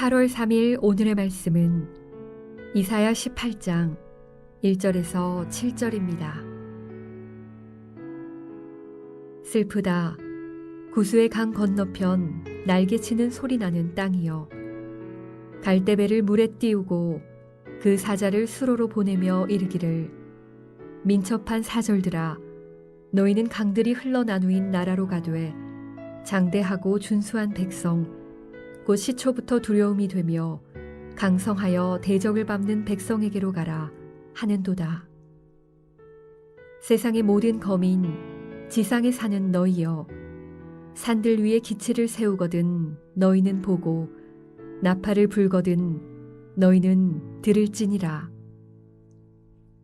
8월 3일 오늘의 말씀은 이사야 18장 1절에서 7절입니다. 슬프다. 구수의 강 건너편 날개치는 소리 나는 땅이여. 갈대배를 물에 띄우고 그 사자를 수로로 보내며 이르기를 민첩한 사절들아 너희는 강들이 흘러나누인 나라로 가되 장대하고 준수한 백성 곧 시초부터 두려움이 되며 강성하여 대적을 밟는 백성에게로 가라 하는도다. 세상의 모든 거민 지상에 사는 너희여 산들 위에 기치를 세우거든 너희는 보고 나팔을 불거든 너희는 들을지니라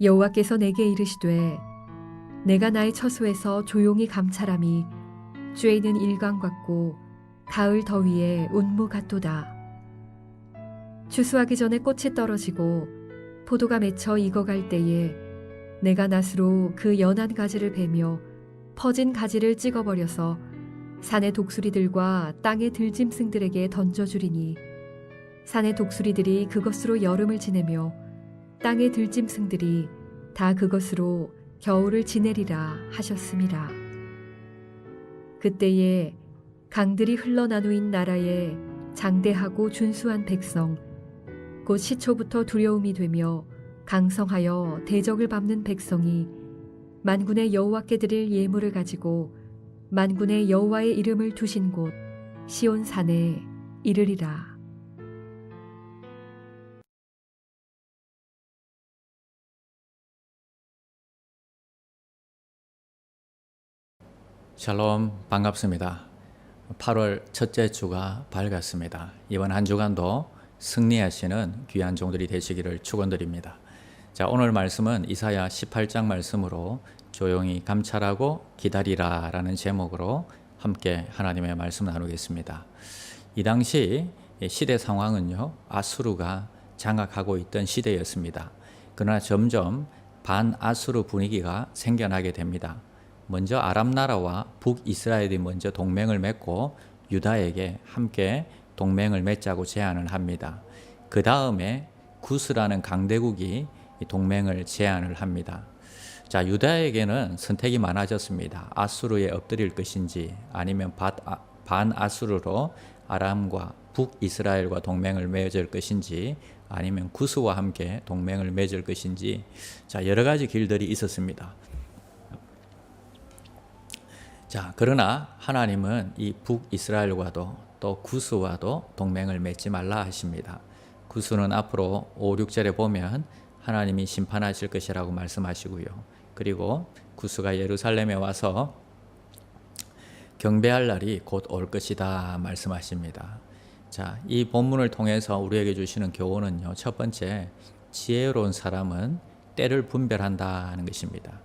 여호와께서 내게 이르시되 내가 나의 처소에서 조용히 감찰함이 쬐는 일광 같고 가을 더위에 운무 같도다. 추수하기 전에 꽃이 떨어지고 포도가 맺혀 익어갈 때에 내가 낫으로 그 연한 가지를 베며 퍼진 가지를 찍어버려서 산의 독수리들과 땅의 들짐승들에게 던져주리니 산의 독수리들이 그것으로 여름을 지내며 땅의 들짐승들이 다 그것으로 겨울을 지내리라 하셨음이라. 그때에 강들이 흘러나누인 나라에 장대하고 준수한 백성 곧 시초부터 두려움이 되며 강성하여 대적을 밟는 백성이 만군의 여호와께 드릴 예물을 가지고 만군의 여호와의 이름을 두신 곳 시온 산에 이르리라. 샬롬 반갑습니다. 8월 첫째 주가 밝았습니다. 이번 한 주간도 승리하시는 귀한 종들이 되시기를 축원드립니다. 자, 오늘 말씀은 이사야 18장 말씀으로 조용히 감찰하고 기다리라라는 제목으로 함께 하나님의 말씀 나누겠습니다. 이 당시 시대 상황은요. 아수르가 장악하고 있던 시대였습니다. 그러나 점점 반아수르 분위기가 생겨나게 됩니다. 먼저 아람 나라와 북이스라엘이 먼저 동맹을 맺고 유다에게 함께 동맹을 맺자고 제안을 합니다. 그 다음에 구스라는 강대국이 이 동맹을 제안을 합니다. 자, 유다에게는 선택이 많아졌습니다. 아수르에 엎드릴 것인지 아니면 반 아수르로 아람과 북이스라엘과 동맹을 맺을 것인지 아니면 구스와 함께 동맹을 맺을 것인지 자, 여러 가지 길들이 있었습니다. 자, 그러나 하나님은 이 북이스라엘과도 또 구스와도 동맹을 맺지 말라 하십니다. 구스는 앞으로 5, 6절에 보면 하나님이 심판하실 것이라고 말씀하시고요. 그리고 구스가 예루살렘에 와서 경배할 날이 곧 올 것이다 말씀하십니다. 자, 이 본문을 통해서 우리에게 주시는 교훈은요. 첫 번째, 지혜로운 사람은 때를 분별한다는 것입니다.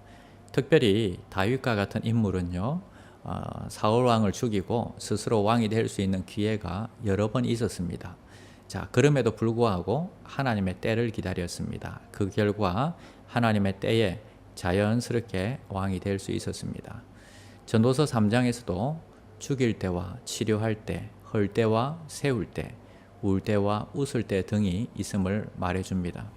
특별히 다윗과 같은 인물은요. 어, 사울 왕을 죽이고 스스로 왕이 될 수 있는 기회가 여러 번 있었습니다. 자, 그럼에도 불구하고 하나님의 때를 기다렸습니다. 그 결과 하나님의 때에 자연스럽게 왕이 될 수 있었습니다. 전도서 3장에서도 죽일 때와 치료할 때, 헐 때와 세울 때, 울 때와 웃을 때 등이 있음을 말해 줍니다.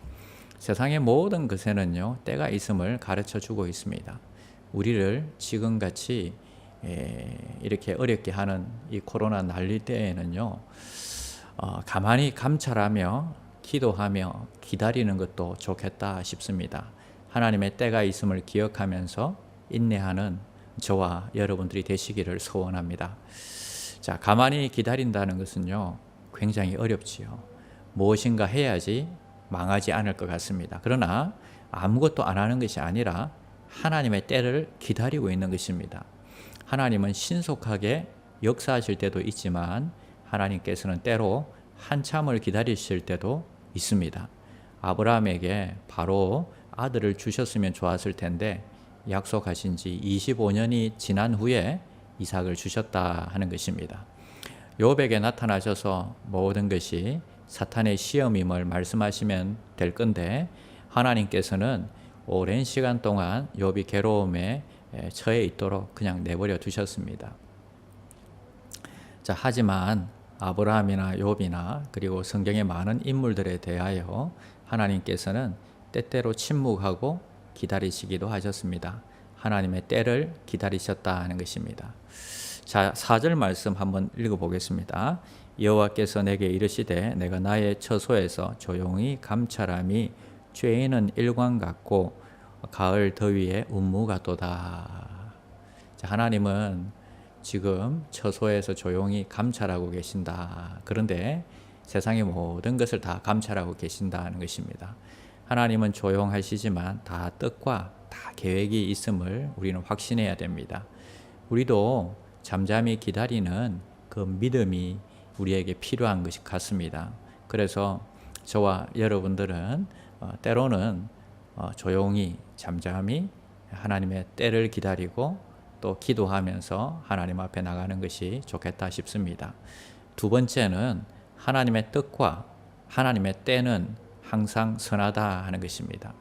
세상의 모든 것에는요, 때가 있음을 가르쳐 주고 있습니다. 우리를 지금같이 이렇게 어렵게 하는 이 코로나 난리 때에는요, 어, 가만히 감찰하며 기도하며 기다리는 것도 좋겠다 싶습니다. 하나님의 때가 있음을 기억하면서 인내하는 저와 여러분들이 되시기를 소원합니다. 자, 가만히 기다린다는 것은요, 굉장히 어렵지요. 무엇인가 해야지 망하지 않을 것 같습니다. 그러나 아무것도 안 하는 것이 아니라 하나님의 때를 기다리고 있는 것입니다. 하나님은 신속하게 역사하실 때도 있지만 하나님께서는 때로 한참을 기다리실 때도 있습니다. 아브라함에게 바로 아들을 주셨으면 좋았을 텐데 약속하신 지 25년이 지난 후에 이삭을 주셨다 하는 것입니다. 욥에게 나타나셔서 모든 것이 사탄의 시험임을 말씀하시면 될 건데 하나님께서는 오랜 시간 동안 욥이 괴로움에 처해 있도록 그냥 내버려 두셨습니다. 자, 하지만 아브라함이나 욥이나 그리고 성경의 많은 인물들에 대하여 하나님께서는 때때로 침묵하고 기다리시기도 하셨습니다. 하나님의 때를 기다리셨다 하는 것입니다. 자, 4절 말씀 한번 읽어 보겠습니다. 여호와께서 내게 이르시되 내가 나의 처소에서 조용히 감찰함이 죄인은 일광 같고 가을 더위에 운무 같도다. 자, 하나님은 지금 처소에서 조용히 감찰하고 계신다. 그런데 세상의 모든 것을 다 감찰하고 계신다는 것입니다. 하나님은 조용하시지만 다 뜻과 다 계획이 있음을 우리는 확신해야 됩니다. 우리도 잠잠히 기다리는 그 믿음이 우리에게 필요한 것이 같습니다. 그래서 저와 여러분들은 어, 때로는 어, 조용히 잠잠히 하나님의 때를 기다리고 또 기도하면서 하나님 앞에 나가는 것이 좋겠다 싶습니다. 두 번째는 하나님의 뜻과 하나님의 때는 항상 선하다 하는 것입니다.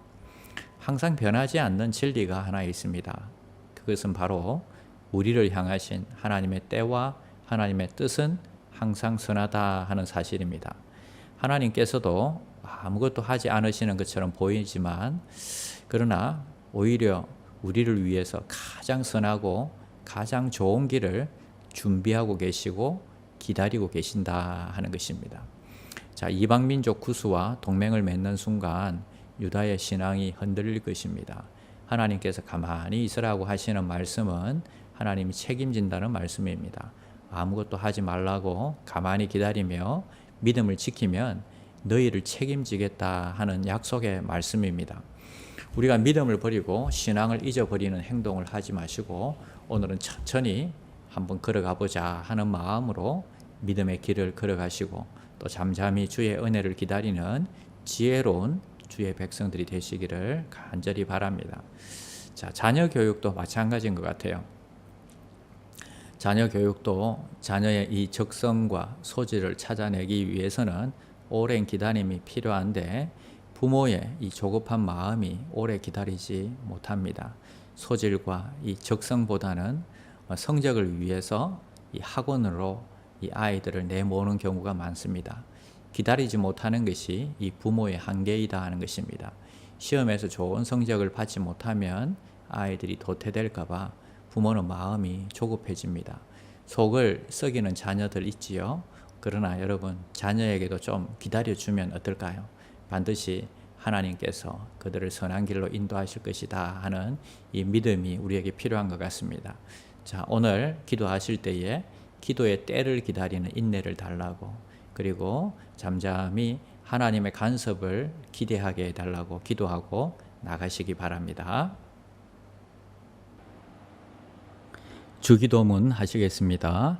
항상 변하지 않는 진리가 하나 있습니다. 그것은 바로 우리를 향하신 하나님의 때와 하나님의 뜻은 항상 선하다 하는 사실입니다. 하나님께서도 아무것도 하지 않으시는 것처럼 보이지만 그러나 오히려 우리를 위해서 가장 선하고 가장 좋은 길을 준비하고 계시고 기다리고 계신다 하는 것입니다. 자, 이방 민족 구수와 동맹을 맺는 순간 유다의 신앙이 흔들릴 것입니다. 하나님께서 가만히 있으라고 하시는 말씀은 하나님이 책임진다는 말씀입니다. 아무것도 하지 말라고 가만히 기다리며 믿음을 지키면 너희를 책임지겠다 하는 약속의 말씀입니다. 우리가 믿음을 버리고 신앙을 잊어버리는 행동을 하지 마시고 오늘은 천천히 한번 걸어가 보자 하는 마음으로 믿음의 길을 걸어가시고 또 잠잠히 주의 은혜를 기다리는 지혜로운 주의 백성들이 되시기를 간절히 바랍니다. 자, 자녀 교육도 마찬가지인 것 같아요. 자녀 교육도 자녀의 이 적성과 소질을 찾아내기 위해서는 오랜 기다림이 필요한데 부모의 이 조급한 마음이 오래 기다리지 못합니다. 소질과 이 적성보다는 성적을 위해서 이 학원으로 이 아이들을 내모는 경우가 많습니다. 기다리지 못하는 것이 이 부모의 한계이다 하는 것입니다. 시험에서 좋은 성적을 받지 못하면 아이들이 도태될까봐 부모는 마음이 조급해집니다. 속을 썩이는 자녀들 있지요. 그러나 여러분 자녀에게도 좀 기다려주면 어떨까요? 반드시 하나님께서 그들을 선한 길로 인도하실 것이다 하는 이 믿음이 우리에게 필요한 것 같습니다. 자 오늘 기도하실 때에 기도의 때를 기다리는 인내를 달라고 그리고 잠잠히 하나님의 간섭을 기대하게 해달라고 기도하고 나가시기 바랍니다. 주기도문 하시겠습니다.